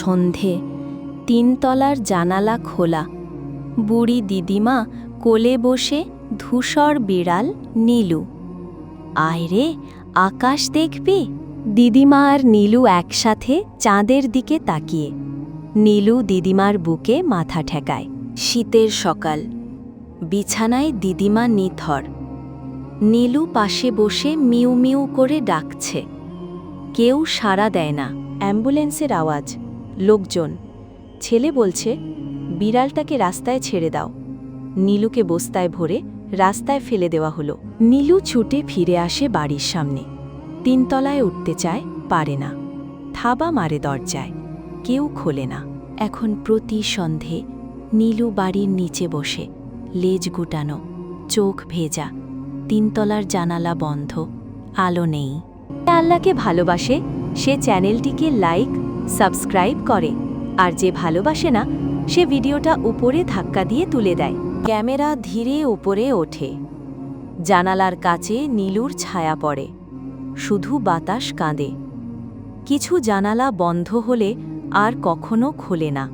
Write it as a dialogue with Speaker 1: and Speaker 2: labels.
Speaker 1: সন্ধে। তিনতলার জানালা খোলা। বুড়ি দিদিমা কোলে বসে ধূসর বিড়াল নীলু। আয় রে আকাশ দেখবি? দিদিমা আর নীলু একসাথে চাঁদের দিকে তাকিয়ে। নীলু দিদিমার বুকে মাথা ঠেকায়। শীতের সকাল। বিছানায় দিদিমা নিথর। নীলু পাশে বসে মিউ মিউ করে ডাকছে। কেউ সাড়া দেয় না। অ্যাম্বুলেন্সের আওয়াজ। লোকজন। ছেলে বলছে, বিড়ালটাকে রাস্তায় ছেড়ে দাও। নীলুকে বস্তায় ভরে রাস্তায় ফেলে দেওয়া হলো। নীলু ছুটে ফিরে আসে বাড়ির সামনে। তিনতলায় উঠতে চায়, পারে না। থাবা মারে দরজায়। কেউ খোলে না। এখন প্রতি সন্ধে নীলু বাড়ির নিচে বসে, লেজ গুটানো, চোখ ভেজা। তিনতলার জানালা বন্ধ, আলো নেই। আল্লাহকে ভালোবাসে, সে চ্যানেলটিকে লাইক সাবস্ক্রাইব করে। আর যে ভালোবাসে না, সে ভিডিওটা উপরে ধাক্কা দিয়ে তুলে দেয়। ক্যামেরা ধীরে উপরে ওঠে। জানালার কাছে নীলুর ছায়া পড়ে। শুধু বাতাস কাঁদে। কিছু জানালা বন্ধ হলে আর কখনো খোলে না।